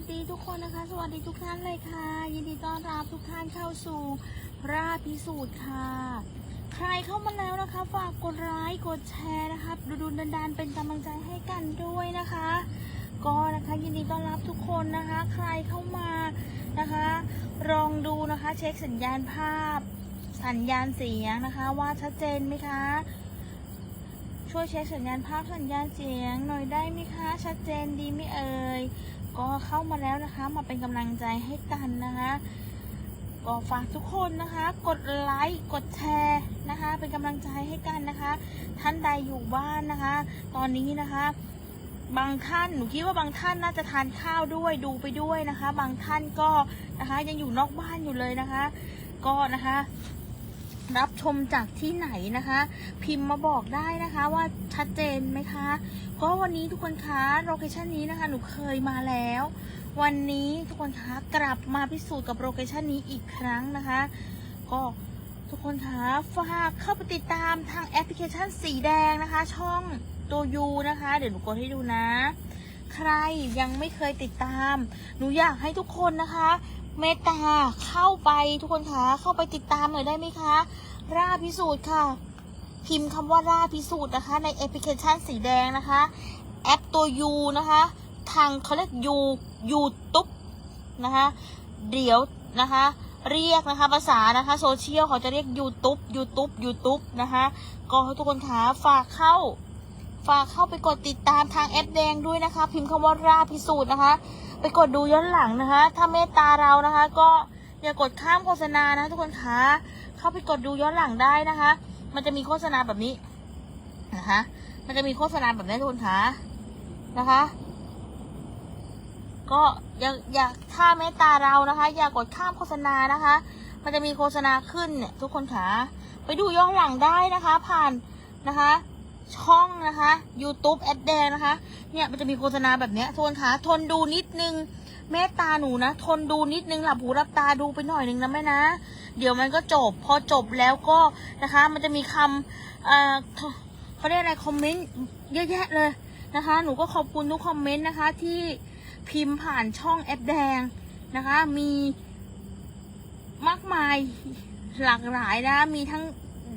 สวัสดีทุกคนนะคะ สวัสดีทุกท่านเลยค่ะ ยินดีต้อนรับทุกท่านเข้าสู่ราพิสูจน์ค่ะ ใครเข้ามาแล้วนะคะ ฝากกดไลค์กดแชร์นะคะดูดูดันดันเป็นกำลังใจให้กันด้วยนะคะ ก็นะคะยินดีต้อนรับทุกคนนะคะ ใครเข้ามานะคะลองดูนะคะเช็คสัญญาณภาพ สัญญาณเสียงนะคะ ว่าชัดเจนไหมคะช่วยเช็คสัญญาณภาพสัญญาณเสียงหน่อยได้ไหมคะ ชัดเจนดีไหมเอ่ย ก็เข้ามาแล้วนะคะ มาเป็นกำลังใจให้กันนะคะก็ฝากทุกคนนะคะ กดไลค์กดแชร์นะคะ เป็นกำลังใจให้กันนะคะ ท่านใดอยู่บ้านนะคะ ตอนนี้นะคะ บางท่านหนูคิดว่าบางท่านน่าจะทานข้าวด้วยดูไปด้วยนะคะ บางท่านก็นะคะ ยังอยู่นอกบ้านอยู่เลยนะคะ ก็นะคะ รับชมจากที่ไหนนะคะ พิมพ์มาบอกได้นะคะว่าชัดเจนไหมคะ ก็วันนี้ทุกคนคะโลเคชันนี้นะคะ หนูเคยมาแล้ว วันนี้ทุกคนคะกลับมาพิสูจน์กับโลเคชันนี้อีกครั้งนะคะ ก็ทุกคนคะฝากเข้าไปติดตามทางแอปพลิเคชันสีแดงนะคะ ช่องตัวยูนะคะ เดี๋ยวหนูกดให้ดูนะ ใครยังไม่เคยติดตาม หนูอยากให้ทุกคนนะคะ เมตตาเข้าไปทุกคนคะเข้าไปติดตามหน่อยได้ไหมคะ ราพิสูจน์ค่ะ พิมพ์คำว่าราพิสูจน์นะคะ ในแอปพลิเคชันสีแดงนะคะ แอปตัวยูนะคะ ทางเขาเรียกยูยูตุ๊บนะคะเดี๋ยวนะคะ เรียกนะคะภาษานะคะโซเชียลเขาจะเรียกยูทูบยูทูบยูทูบนะคะก็ทุกคนคะฝากเข้าฝากเข้าไปกดติดตามทางแอปแดงด้วยนะคะ พิมพ์คำว่าราพิสูจน์นะคะ ไปกดดูย้อนหลังนะคะ ถ้าเมตตาเรานะคะ ก็อย่ากดข้ามโฆษณานะทุกคนคะเข้าไปกดดูย้อนหลังได้นะคะ มันจะมีโฆษณาแบบนี้นะคะ มันจะมีโฆษณาแบบนี้ทุกคนคะนะคะ ก็อย่าอย่าถ้าเมตตาเรานะคะ อย่ากดข้ามโฆษณานะคะ มันจะมีโฆษณาขึ้นเนี่ยทุกคนคะไปดูย้อนหลังได้นะคะ ผ่านนะคะ ช่องนะคะ YouTube แอดแดงนะคะ เนี่ยมันจะมีโฆษณาแบบเนี้ยทุกคนคะทนดูนิดนึงเมตตาหนูนะ ทนดูนิดนึงหลับหูหลับตาดูไปหน่อยนึงนะแม่นะ เดี๋ยวมันก็จบ พอจบแล้วก็นะคะ มันจะมีคำเอ่อเขาเรียกอะไรคอมเมนต์เยอะแยะเลยนะคะ หนูก็ขอบคุณทุกคอมเมนต์นะคะ ที่พิมพ์ผ่านช่องแอปแดงนะคะ มีมากมายหลากหลายนะ มีทั้ง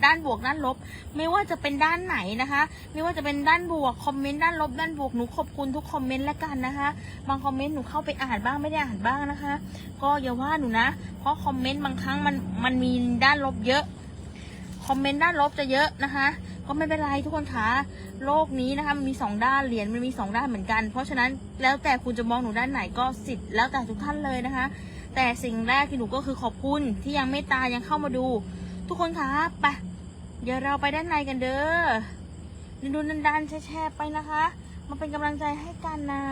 ด้านบวกด้านลบ ไม่ว่าจะเป็นด้านไหนนะคะ ไม่ว่าจะเป็นด้านบวกคอมเมนต์ด้านลบด้านบวกหนูขอบคุณทุกคอมเมนต์แล้วกันนะคะ บางคอมเมนต์หนูเข้าไปอ่านบ้างไม่ได้อ่านบ้างนะคะ ก็อย่าว่าหนูนะ เพราะคอมเมนต์บางครั้งมันมันมีด้านลบเยอะคอมเมนต์ด้านลบจะเยอะนะคะก็ไม่เป็นไรทุกคนคะโลกนี้นะคะมันมีสองด้านเหรียญมันมีสองด้านเหมือนกัน เพราะฉะนั้นแล้วแต่คุณจะมองหนูด้านไหนก็สิทธิ์แล้วแต่ทุกท่านเลยนะคะ แต่สิ่งแรกที่หนูก็คือขอบคุณที่ยังเมตตายังเข้ามาดู ทุกคนคะไป เดี๋ยวเราไปด้านในกันเด้อดูดันๆแช่ๆไปนะคะ มาเป็นกำลังใจให้กันนะ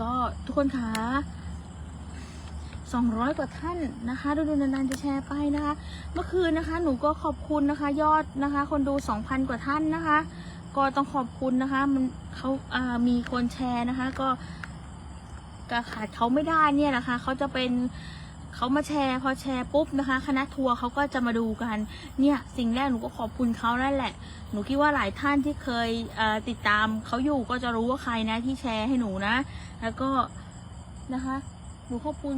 ก็ทุกคนคะ200 กว่าท่านนะคะ ดูดูนานๆจะแชร์ไปนะคะ เมื่อคืนนะคะ หนูก็ขอบคุณนะคะ ยอดนะคะ คนดู 2,000 กว่าท่านนะคะ ก็ต้องขอบคุณนะคะ มันเขาอ่ามีคนแชร์นะคะ ก็ก็ขาดเขาไม่ได้เนี่ยนะคะ เขาจะเป็น เขามาแชร์พอแชร์ปุ๊บนะคะ คณะทัวร์เขาก็จะมาดูกันเนี่ยสิ่งแรกหนูก็ขอบคุณเขานั่นแหละ หนูคิดว่าหลายท่านที่เคยเติดตามเขาอยู่ก็จะรู้ว่าใครนะที่แชร์ให้หนูนะ แล้วก็นะคะ หนูขอบคุณ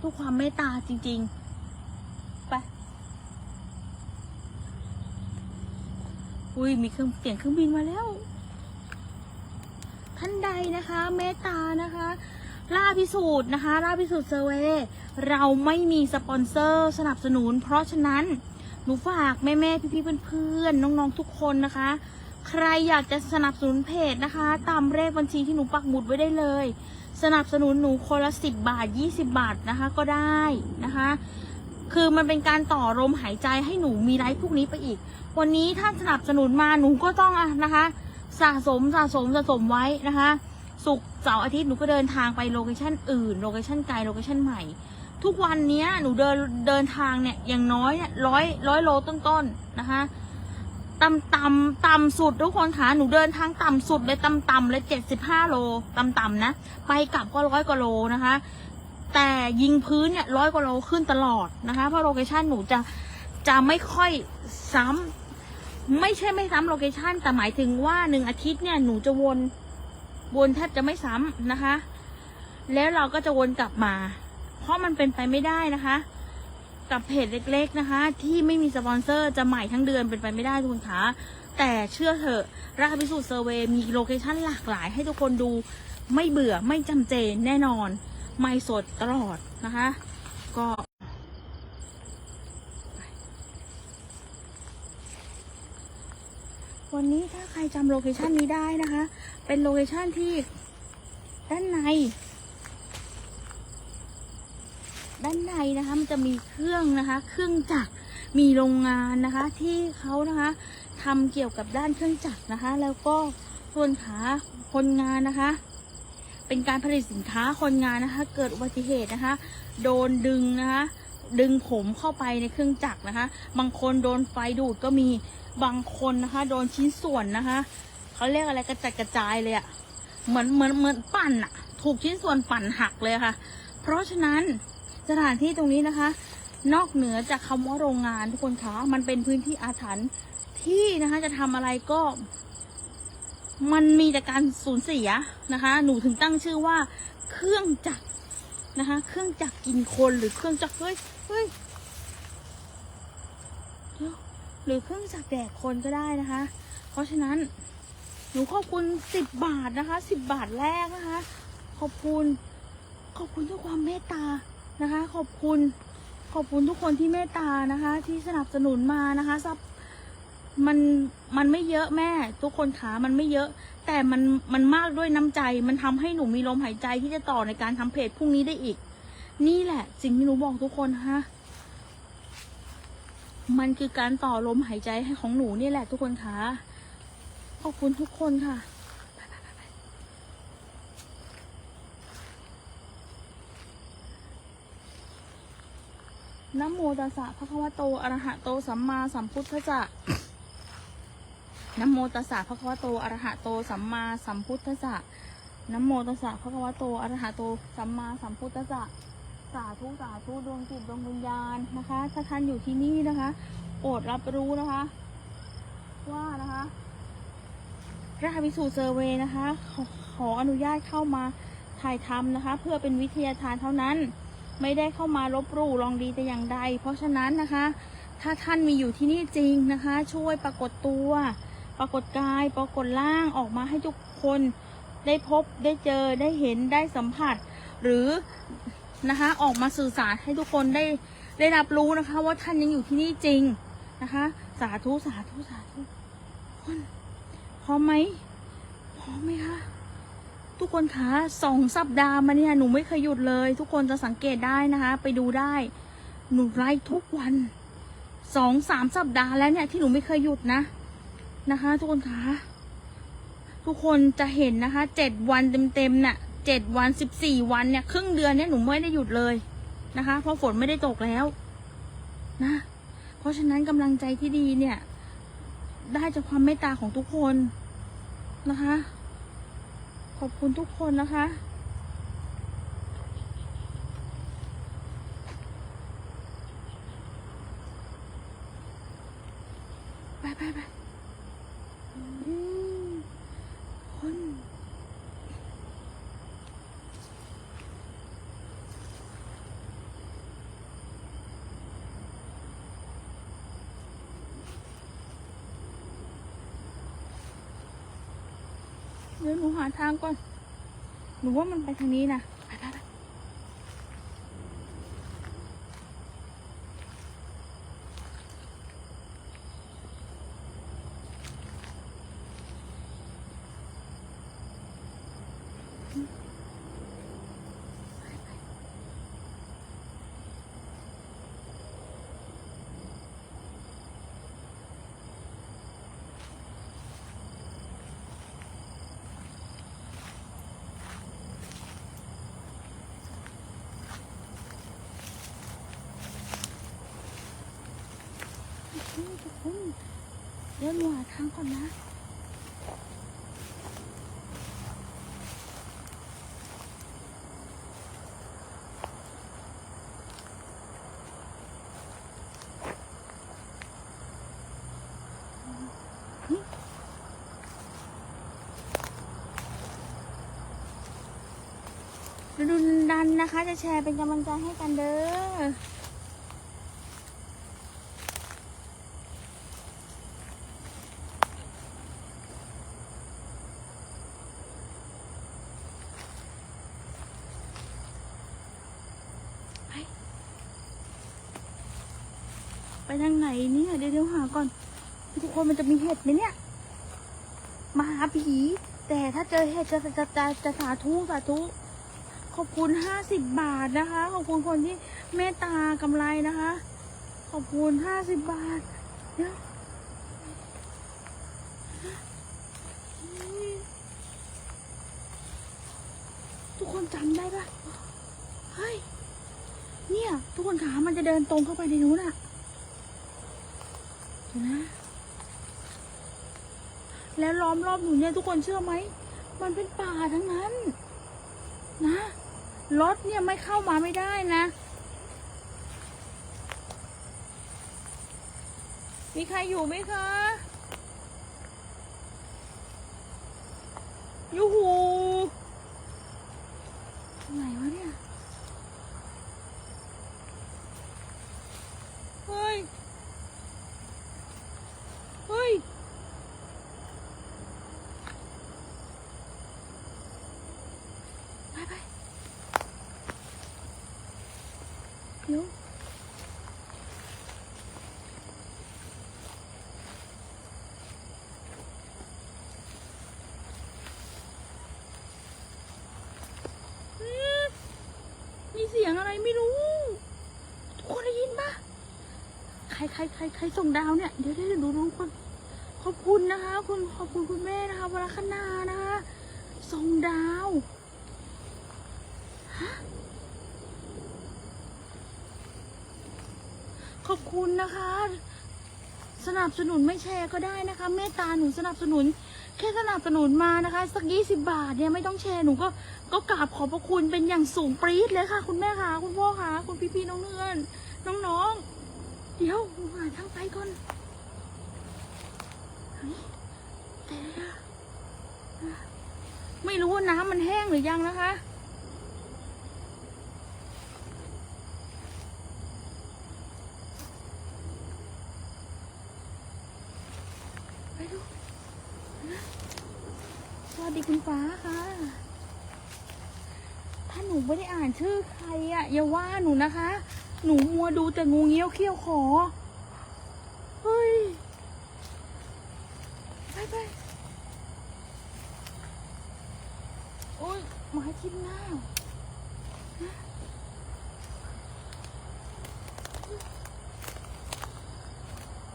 ทุกความเมตตาจริง ๆ ไป อุ้ยมีเครื่องเสียงเครื่องบินมาแล้ว ท่านใดนะคะ เมตตานะคะ ล่าพิสูจน์นะคะ ล่าพิสูจน์เซเวเราไม่มีสปอนเซอร์สนับสนุน เพราะฉะนั้นหนูฝากแม่แม่พี่ๆเพื่อนๆน้องๆทุกคนนะคะ ใครอยากจะสนับสนุนเพจนะคะ ตามเลขบัญชีที่หนูปักหมุดไว้ได้เลย สนับสนุนหนูคนละสิบบาทยี่สิบาทนะคะก็ได้นะคะ คือมันเป็นการต่อลมหายใจให้หนูมีไลฟ์พวกนี้ไปอีก วันนี้ถ้าสนับสนุนมาหนูก็ต้องอะนะคะ สะสมสะสมสะสมไว้นะคะศุก เสาร์อาทิตย์หนูก็เดินทางไปโลเคชั่นอื่นโลเคชั่นไกลโลเคชั่นใหม่ ทุกวันเนี้ยหนูเดินเดินทางเนี่ยอย่างน้อยเนี่ยร้อยร้อยโลต้นๆนะคะต่ำต่ำต่ำสุดทุกคนคะหนูเดินทางต่ำสุดเลยต่ำต่ำเลยเจ็ดสิบห้าโลต่ำต่ำนะ ไปกลับก็ร้อยกว่าโลนะคะ แต่ยิงพื้นเนี่ยร้อยกว่าโลขึ้นตลอดนะคะ เพราะโลเคชันหนูจะจะไม่ค่อยซ้ำไม่ใช่ไม่ซ้ำโลเคชันแต่หมายถึงว่าหนึ่งอาทิตย์เนี่ยหนูจะวน วนแทบจะไม่ซ้ำนะคะ แล้วเราก็จะวนกลับมา เพราะมันเป็นไปไม่ได้นะคะ กับเพจเล็ก ๆนะคะ ที่ไม่มีสปอนเซอร์จะใหม่ทั้งเดือนเป็นไปไม่ได้ทุกคนคะแต่เชื่อเถอะราคพิสูจน์เซอร์เวย์มีโลเคชันหลากหลาย ให้ทุกคนดูไม่เบื่อไม่จำเจแน่นอน ไม่สดตลอดนะคะ ก็ วันนี้ถ้าใครจำโลเคชันนี้ได้นะคะ เป็นโลเคชันที่ด้านใน ด้านในนะคะ มันจะมีเครื่องนะคะ เครื่องจักร มีโรงงานนะคะ ที่เขานะคะทำเกี่ยวกับด้านเครื่องจักรนะคะ แล้วก็ส่วนขาคนงานนะคะ เป็นการผลิตสินค้าคนงานนะคะ เกิดอุบัติเหตุนะคะ โดนดึงนะคะ ดึงผมเข้าไปในเครื่องจักรนะคะ บางคนโดนไฟดูดก็มี บางคนนะคะ โดนชิ้นส่วนนะคะเขาเรียกอะไรกระจัดกระจายเลยอะเหมือนเหมือนเหมือนปั่นอะถูกชิ้นส่วนปั่นหักเลยค่ะ เพราะฉะนั้นสถานที่ตรงนี้นะคะ นอกเหนือจากคำว่าโรงงานทุกคนคะมันเป็นพื้นที่อาถรรพ์ที่นะคะจะทำอะไรก็ มันมีแต่การสูญเสียนะคะ หนูถึงตั้งชื่อว่าเครื่องจักรนะคะ เครื่องจักรกินคนหรือเครื่องจักรเฮ้ยเฮ้ยเดี๋ยว หรือเครื่องจักรแดกคนก็ได้นะคะ เพราะฉะนั้นหนูขอบคุณสิบบาทนะคะสิบบาทแรกนะคะ ขอบคุณ ขอบคุณทุกความเมตตานะคะ ขอบคุณ ขอบคุณทุกคนที่เมตตานะคะ ที่สนับสนุนมานะคะซับมันมันไม่เยอะแม่ ทุกคนขามันไม่เยอะ แต่มันมันมากด้วยน้ำใจ มันทำให้หนูมีลมหายใจที่จะต่อในการทำเพจพรุ่งนี้ได้อีก นี่แหละ สิ่งที่หนูบอกทุกคนฮะ มันคือการต่อลมหายใจให้ของหนูนี่แหละทุกคนคะขอบคุณทุกคนค่ะนะโมตัสสะภะคะวะโตอะระหะโตสัมมาสัมพุทธัสสะนะโมตัสสะภะคะวะโตอะระหะโตสัมมาสัมพุทธัสสะนะโมตัสสะภะคะวะโตอะระหะโตสัมมาสัมพุทธัสสะ สาธุสาธุดวงจิตดวงวิญญาณนะคะ ถ้าท่านอยู่ที่นี่นะคะโปรดรับรู้นะคะ ว่านะคะราชวิสูตรเซอร์เวนะคะขอขออนุญาตเข้ามาถ่ายทำนะคะ เพื่อเป็นวิทยาทานเท่านั้น ไม่ได้เข้ามาลบหลู่ลองดีแต่อย่างใด เพราะฉะนั้นนะคะ ถ้าท่านมีอยู่ที่นี่จริงนะคะ ช่วยปรากฏตัว ปรากฏกาย ปรากฏร่างออกมาให้ทุกคนได้พบได้เจอได้เห็นได้สัมผัส หรือ นะคะ ออกมาสื่อสารให้ทุกคนได้ได้รับรู้นะคะ ว่าท่านยังอยู่ที่นี่จริงนะคะ สาธุสาธุสาธุคนพร้อมไหมพร้อมไหมคะทุกคนคะสองสัปดาห์มาเนี่ยหนูไม่เคยหยุดเลย ทุกคนจะสังเกตได้นะคะ ไปดูได้ หนูไลฟ์ทุกวันสองสามสัปดาห์แล้วเนี่ยที่หนูไม่เคยหยุดนะนะคะ ทุกคนคะทุกคนจะเห็นนะคะเจ็ดวันเต็มๆเนี่ย เจ็ดวันสิบสี่วันเนี่ย ครึ่งเดือนเนี่ยหนูไม่ได้หยุดเลยนะคะ เพราะฝนไม่ได้ตกแล้ว นะ เพราะฉะนั้นกำลังใจที่ดีเนี่ย ได้จากความเมตตาของทุกคนนะคะ ขอบคุณทุกคนนะคะ ไปไปไปอืมคน เดี๋ยว หาทางก่อน หนูว่ามันไปทางนี้นะ คุกเดี๋ยวหัวทางก่อนนะดุนดันนะคะ จะแชร์เป็นกำลังใจให้กันเด้อ ทางไหนเนี่ยเดี๋ยวเดี๋ยวหาก่อน ทุกคนมันจะมีเห็ดไหมเนี่ย มาหาผี แต่ถ้าเจอเห็ดจะจะจะจะสาธุสาธุขอบคุณห้าสิบบาทนะคะ ขอบคุณคนที่เมตตากำไรนะคะ ขอบคุณห้าสิบบาทเดี๋ยวทุกคนจำได้ปะเฮ้ย เนี่ย ทุกคนขามันจะเดินตรงเข้าไปในนู้นอะ นะ แล้วล้อมรอบหนูเนี่ยทุกคนเชื่อไหม มันเป็นป่าทั้งนั้น นะรถเนี่ยไม่เข้ามาไม่ได้นะ มีใครอยู่ไหมคะยูหูไหนวะเนี่ย เฮ้ย เฮ้ย ไปไปเดี๋ยวอืมมีเสียงอะไรไม่รู้ ทุกคนได้ยินปะใครใครใครใครส่งดาวเนี่ย เดี๋ยวเดี๋ยวดูดูคน ขอบคุณนะคะ คุณขอบคุณคุณแม่นะคะวรคณานะคะส่งดาวขอบคุณนะคะ สนับสนุนไม่แชร์ก็ได้นะคะ เมตตาหนูสนับสนุน แค่สนับสนุนมานะคะ สักยี่สิบาทเนี่ยไม่ต้องแชร์หนูก็ก็กราบขอบพระคุณเป็นอย่างสูงปรี๊ดเลยค่ะ คุณแม่ค่ะ คุณพ่อค่ะ คุณพี่ๆน้องเนื่อนน้องๆ เดี๋ยวหนูหาทางไปก่อนแต่ไม่รู้ว่าน้ำมันแห้งหรือยังนะคะ ไปดูนะสวัสดีคุณฟ้าค่ะ ถ้าหนูไม่ได้อ่าน ชื่อใครอะอย่าว่าหนูนะคะ หนูมัวดูแต่งูเงี้ยวเขี้ยวขอ เฮ้ย ไปไปโอ้ยไม้ทิ่มหน้า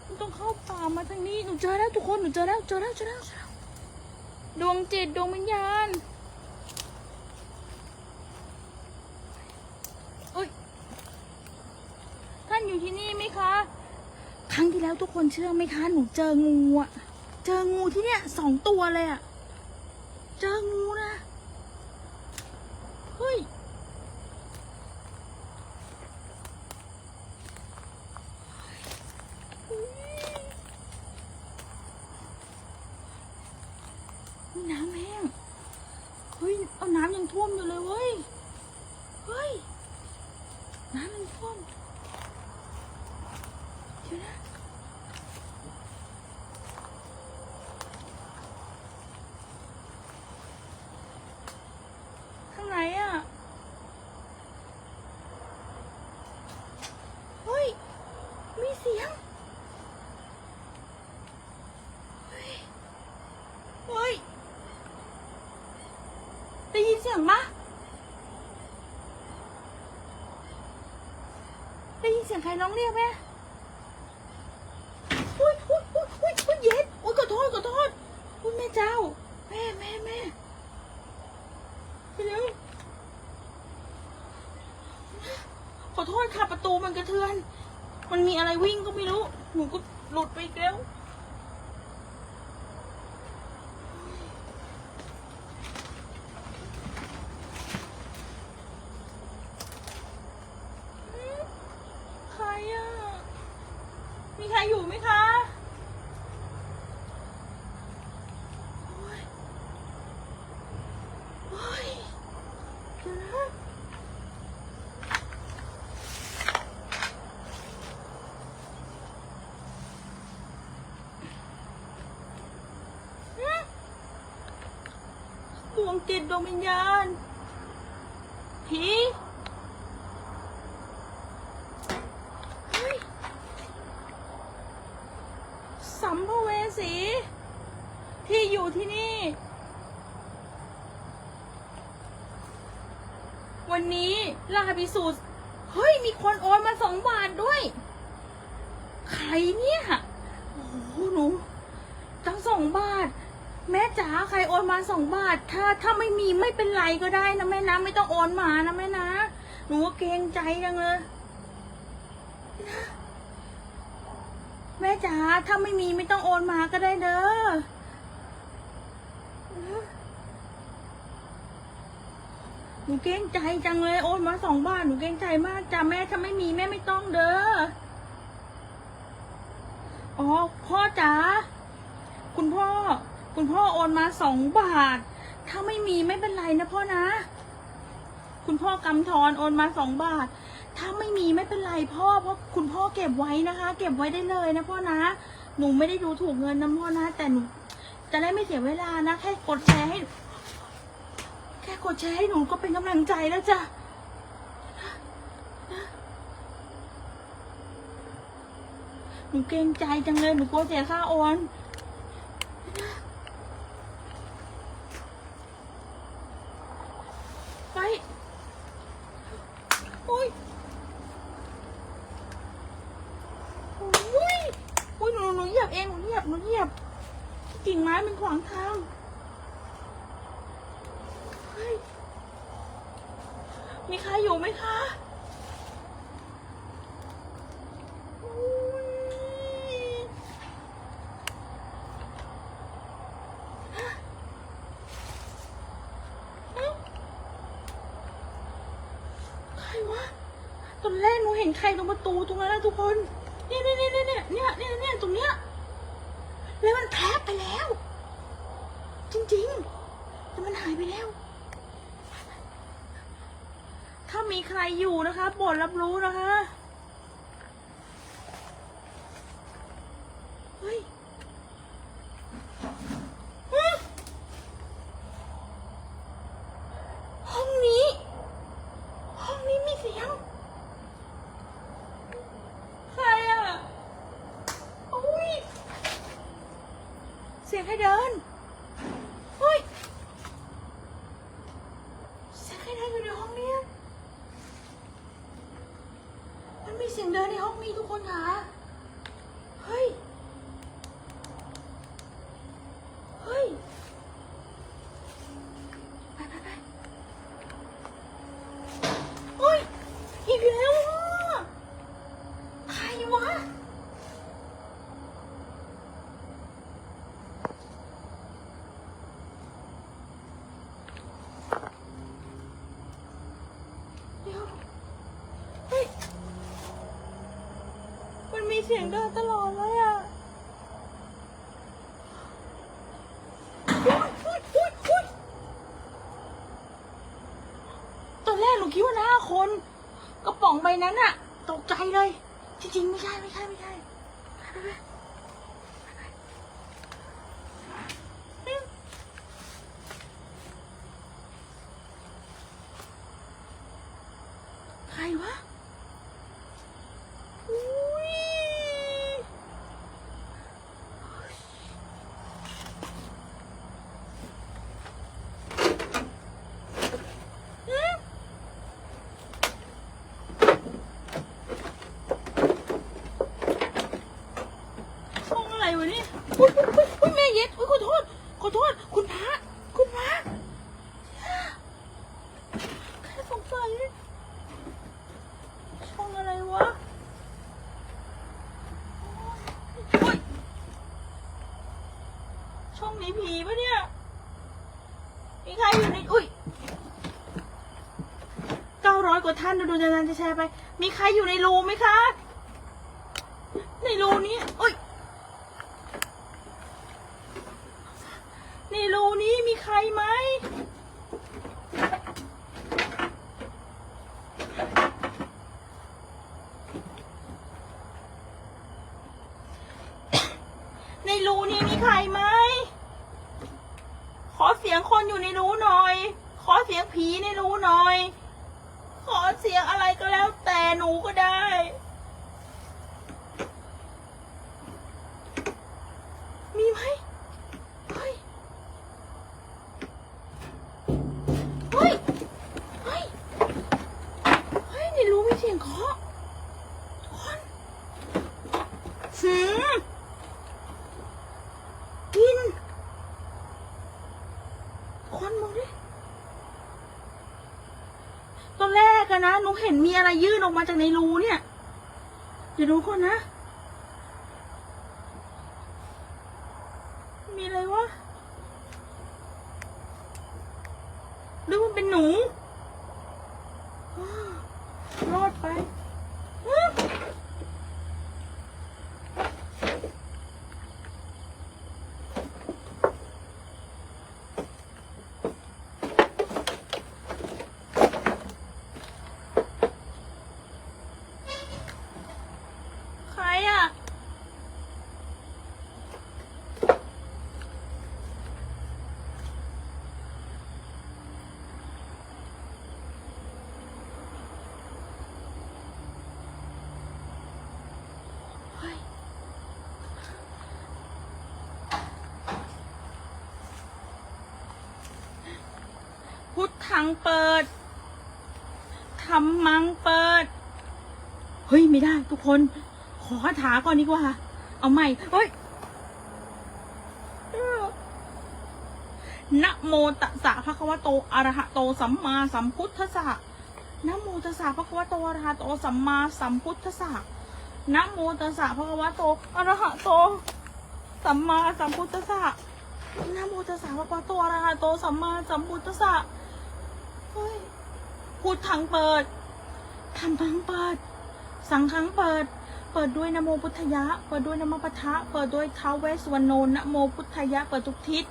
มันต้องเข้าป่ามาทางนี้ หนูเจอแล้วทุกคน หนูเจอแล้ว เจอแล้ว เจอแล้ว ดวงจิตดวงวิญญาณเอ้ย ท่านอยู่ที่นี่ไหมคะ ครั้ง ทุกคนเชื่อไหมคะ หนูเจองูอะเจองูที่เนี่ยสองตัวเลยอะเจองูนะเฮ้ยน้ำแห้ง เฮ้ย เอาน้ำยังท่วมอยู่เลยเว้ย เฮ้ย น้ำยังท่วมเดี๋ยวนะ ข้างไหนอะ เฮ้ย มีเสียง เฮ้ย เฮ้ย ได้ยิน เสียงปะได้ยินเสียงใครร้องเรียกไหมอุ้ยอุ้ยอุ้ยอุ้ยอุ้ยเย็ดอุ้ยขอโทษขอโทษอุ้ยแม่เจ้า แม่แม่แม่ไปเร็วขอโทษค่ะประตูมันกระเทือน มันมีอะไรวิ่งก็ไม่รู้ หนูก็หลุดไปอีกแล้ว รอยู่ไหมคะดวงจิตดวงวิญญาณผี เนี่ยโอ้โหหนูตั้งสองบาท แม่จ๋าใครโอนมาสองบาท ถ้าถ้าไม่มีไม่เป็นไรก็ได้นะแม่นะไม่ต้องโอนมานะแม่นะหนูก็เกรงใจจังเลยแม่จ๋าถ้าไม่มีไม่ต้องโอนมาก็ได้เด้อหนูเกรงใจจังเลยโอนมาสองบาทหนูเกรงใจมากจ้ะแม่ถ้าไม่มีแม่ไม่ต้องเด้อ อ๋อ พ่อจ๋า คุณพ่อ คุณพ่อโอนมาสองบาท ถ้าไม่มีไม่เป็นไรนะพ่อนะ คุณพ่อกำธรโอนมาสองบาท ถ้าไม่มีไม่เป็นไรพ่อ เพราะคุณพ่อเก็บไว้นะคะ เก็บไว้ได้เลยนะพ่อนะ หนูไม่ได้ดูถูกเงินนะพ่อนะ แต่หนูจะได้ไม่เสียเวลานะ แค่กดแชร์ให้ แค่กดแชร์ให้หนูก็เป็นกำลังใจแล้วจ้ะ หนูเกรงใจจังเลยหนูกลัวเสียค่าโอน ไป อุ้ยอุ้ยอุ้ยหนูหนูเหยียบเอง หนูเหยียบ หนูเหยียบ กิ่งไม้มันขวางทาง เฮ้ย มีใครอยู่ไหมคะ อุ๊ยเอ้าใครวะ ต อนแรกหนูเห็นใครตรงประตูตรงนั้นนะทุกคน เนี่ยเนี่ยเนี่ยเนี่ยเนี่ยเนี่ยเนี่ยตรงเนี้ย แล้วมันแพรบไปแล้ว จริงๆ แต่มันหายไปแล้ว ถ้ามีใครอยู่นะคะโปรดรับรู้นะคะ เฮ้ยฮึห้องนี้ ห้องนี้มีเสียง ใครอะอุ้ย เสียงใครเดินเฮ้ย เสียงใครเดินอยู่ในห้องเนี้ยมันมีเสียงเดินในห้องนี้ทุกคนค่ะ เฮ้ย เฮ้ย ไปไปไปเฮ้ย อีกแล้วอะใครวะ เดี๋ยว เฮ้ย มันมีเสียงเดินตลอดเลยอะอุ๊ยอุ๊ยอุ๊ยอุ๊ยตอนแรกหนูคิดว่าหน้าคน กระป๋องใบนั้นอะตกใจเลย จริงๆ ไม่ใช่ไม่ใช่ไม่ใช่ไปไปไปอืมใครวะ อุ้ยอืมห้องอะไรวะเนี่ยอุ้ยอุ้ยอุ้ยอุ้ยแม่เย็ดอุ้ยขอโทษ ขอโทษ คุณพระ คุณพระแค่สงสัยช่องอะไรวะ โอ๊ยช่องนี้ผีปะเนี่ย มีใครอยู่ใน อุ้ยเก้าร้อยกว่า ท่านดูดูนานๆจะแชร์ไป มีใครอยู่ในรูไหมคะ ในรูนี้อุ้ยในรูนี้มีใครไหมในรูนี้มีใครไหม ขอเสียงคนอยู่ในรูหน่อย ขอเสียงผีในรูหน่อย ขอเสียงอะไรก็แล้วแต่หนูก็ได้ มีไหมเฮ้ย เฮ้ย เฮ้ย เฮ้ยในรูมีเสียงเคาะคนหืมกิน คนมองดิ ตอนแรกอะ นูเห็นมีอะไรยื่นออกมาจากในรูเนี่ย เดี๋ยวดูก่อนนะ มีอะไรวะหรือมันเป็นหนูอ้าวรอดไปอ้าวใครอะ เฮ้ย ขังเปิดธรรมังเปิด เฮ้ย ไม่ได้ทุกคน ขอคาถาก่อนดีกว่า เอาใหม่ เฮ้ยนะโมตัสสะภะคะวะโตอะระหะโตสัมมาสัมพุทธัสสะนะโมตัสสะภะคะวะโตอะระหะโตสัมมาสัมพุทธัสสะนะโมตัสสะภะคะวะโตอะระหะโต สัมมาสัมพุทธัสสะนะโมตัสสะภะคะวะโตอะระหะโตสัมมาสัมพุทธัสสะ พูดทังเปิดทำทังเปิด สังขังเปิด เปิดด้วยนโมพุทธยะ เปิดด้วยนโมปะทะ เปิดด้วยเท้าเวสวรรณโนนโมพุทธยะ เปิดทุกทิศ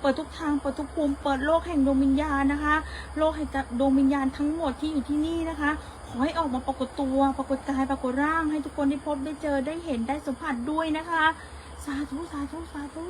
เปิดทุกทาง เปิดทุกภูมิ เปิดโลกแห่งดวงวิญญาณนะคะ โลกแห่งดวงวิญญาณทั้งหมดที่อยู่ที่นี่นะคะ ขอให้ออกมาปรากฏตัว ปรากฏกาย ปรากฏร่าง ให้ทุกคนได้พบได้เจอได้เห็นได้สัมผัสด้วยนะคะ สาธุ สาธุ สาธุ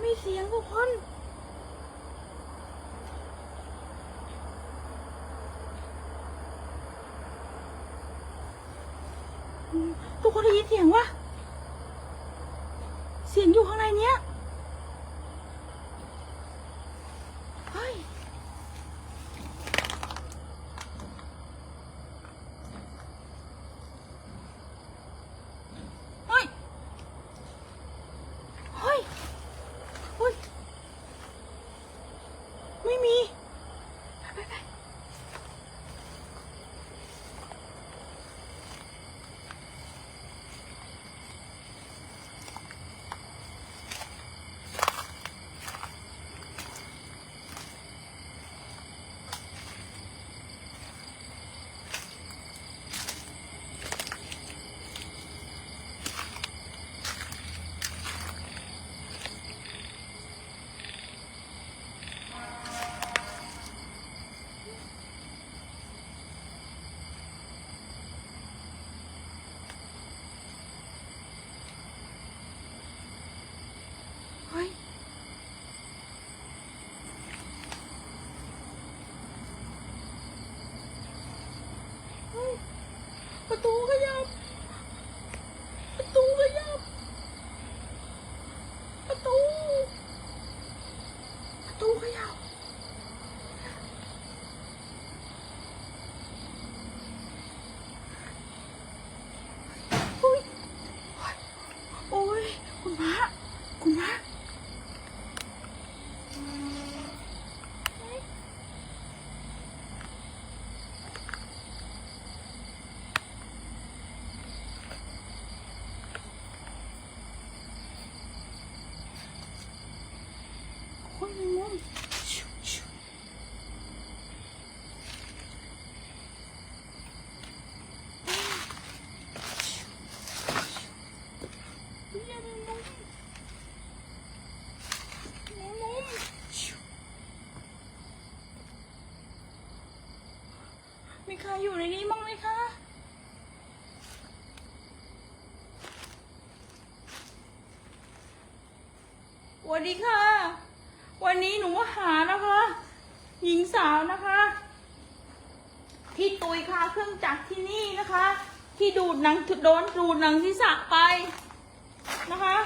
มันมีเสียงทุกคนทุกคนได้ยินเสียงวะ มีใครอยู่ในนี้บ้างไหมคะสวัสดีค่ะ วันนี้หนูมาหานะคะ หญิงสาวนะคะ ที่ตุยคาเครื่องจักรที่นี่นะคะ ที่ดูดหนังโดนดูดหนังศีรษะไปนะคะ